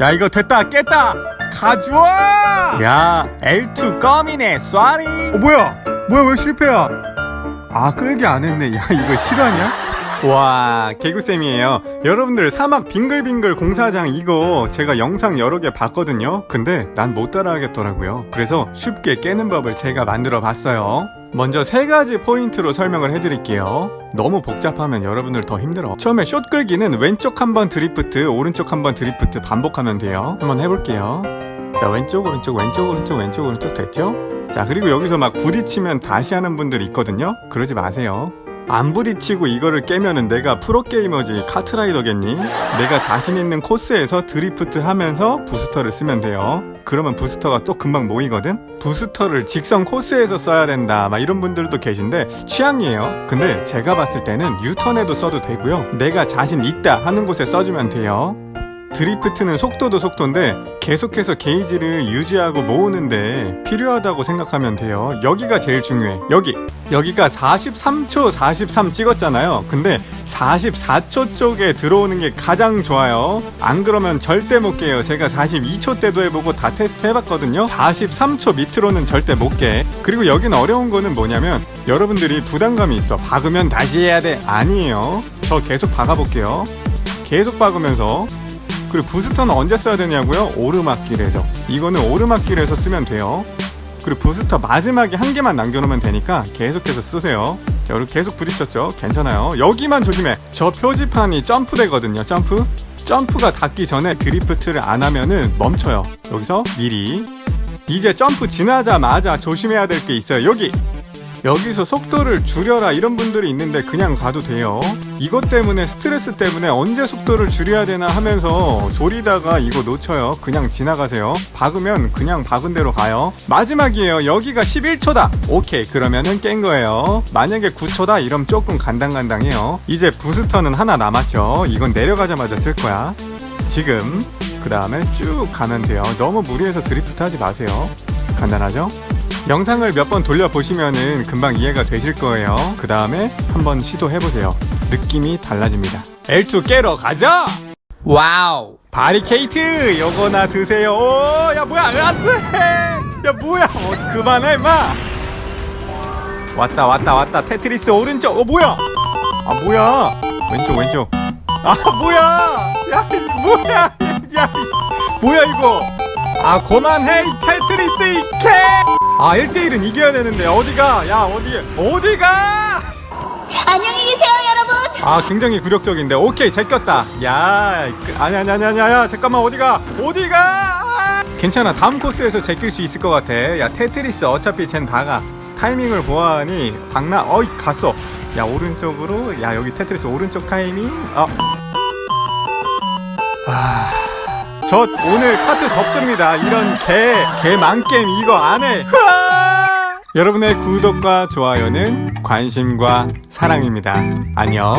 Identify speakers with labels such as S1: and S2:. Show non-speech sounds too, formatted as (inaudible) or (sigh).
S1: 야 이거 됐다. 깼다. 가져와 야 L2 껌이네. 쏘리 어 뭐야? 뭐야 왜 실패야? 아 끌기 안 했네. 야 이거 실화냐? 와 개구쌤이에요. 여러분들 사막 빙글빙글 공사장 이거 제가 영상 여러 개 봤거든요. 근데 난 못 따라 하겠더라고요. 그래서 쉽게 깨는 법을 제가 만들어 봤어요 먼저 세 가지 포인트로 설명을 해드릴게요. 너무 복잡하면 여러분들 더 힘들어. 처음에 숏 끌기는 왼쪽 한 번 드리프트 오른쪽 한 번 드리프트 반복하면 돼요. 한번 해볼게요. 자 왼쪽 오른쪽 왼쪽 오른쪽 왼쪽 오른쪽 됐죠? 자 그리고 여기서 막 부딪히면 다시 하는 분들 있거든요? 그러지 마세요 안 부딪히고 이거를 깨면은 내가 프로게이머지 카트라이더겠니? 내가 자신 있는 코스에서 드리프트 하면서 부스터를 쓰면 돼요. 그러면 부스터가 또 금방 모이거든? 부스터를 직선 코스에서 써야 된다. 막 이런 분들도 계신데 취향이에요. 근데 제가 봤을 때는 유턴에도 써도 되고요. 내가 자신 있다 하는 곳에 써주면 돼요. 드리프트는 속도도 속도인데 계속해서 게이지를 유지하고 모으는데 필요하다고 생각하면 돼요. 여기가 제일 중요해. 여기. 여기가 43초 43 찍었잖아요. 근데 44초 쪽에 들어오는 게 가장 좋아요. 안 그러면 절대 못 깨요. 제가 42초 때도 해보고 다 테스트 해봤거든요. 43초 밑으로는 절대 못 깨. 그리고 여긴 어려운 거는 뭐냐면 여러분들이 부담감이 있어. 박으면 다시 해야 돼. 아니에요. 저 계속 박아볼게요. 계속 박으면서 그리고 부스터는 언제 써야 되냐고요? 오르막길에서. 이거는 오르막길에서 쓰면 돼요. 그리고 부스터 마지막에 한 개만 남겨놓으면 되니까 계속해서 쓰세요. 자 이렇게 계속 부딪혔죠? 괜찮아요. 여기만 조심해. 저 표지판이 점프되거든요 점프. 점프가 닿기 전에 드리프트를 안 하면은 멈춰요. 여기서 미리. 이제 점프 지나자마자 조심해야 될 게 있어요. 여기 여기서 속도를 줄여라 이런 분들이 있는데 그냥 가도 돼요. 이것 때문에 스트레스 때문에 언제 속도를 줄여야 되나 하면서 졸이다가 이거 놓쳐요. 그냥 지나가세요. 박으면 그냥 박은 대로 가요. 마지막이에요. 여기가 11초다. 오케이. 그러면은 깬 거예요. 만약에 9초다 이러면 조금 간당간당해요. 이제 부스터는 하나 남았죠. 이건 내려가자마자 쓸 거야. 지금 그 다음에 쭉 가면 돼요. 너무 무리해서 드리프트 하지 마세요. 간단하죠? 영상을 몇 번 돌려보시면은 금방 이해가 되실 거예요. 그 다음에 한번 시도해보세요. 느낌이 달라집니다. L2 깨러 가자! 와우! 바리케이트! 요거나 드세요. 오, 야, 뭐야! 안 돼! 야, 뭐야! 어, 그만해, 임마! 왔다, 왔다, 왔다. 테트리스 오른쪽! 어, 뭐야! 아, 뭐야! 왼쪽, 왼쪽. 아, 뭐야! 야, 이 뭐야! (laughs) 야, 뭐야, 이거! 아, 그만해! 이 테트리스, 이 개! 아 1대1은 이겨야 되는데 어디가 야 어디 어디가
S2: 안녕히 계세요, 여러분.
S1: 아 굉장히 굴욕적인데 오케이 제꼈다 야 그, 아니 아니 아니 아니 야 잠깐만 어디가 어디가 아! 괜찮아 다음 코스에서 제낄 수 있을 것 같아 야 테트리스 어차피 쟨 다가 타이밍을 보아하니 박나 어이 갔어 야 오른쪽으로 야 여기 테트리스 오른쪽 타이밍 어. 아... 저 오늘 카트 접습니다. 이런 개, 개 망게임 이거 안 해. 여러분의 구독과 좋아요는 관심과 사랑입니다. 안녕.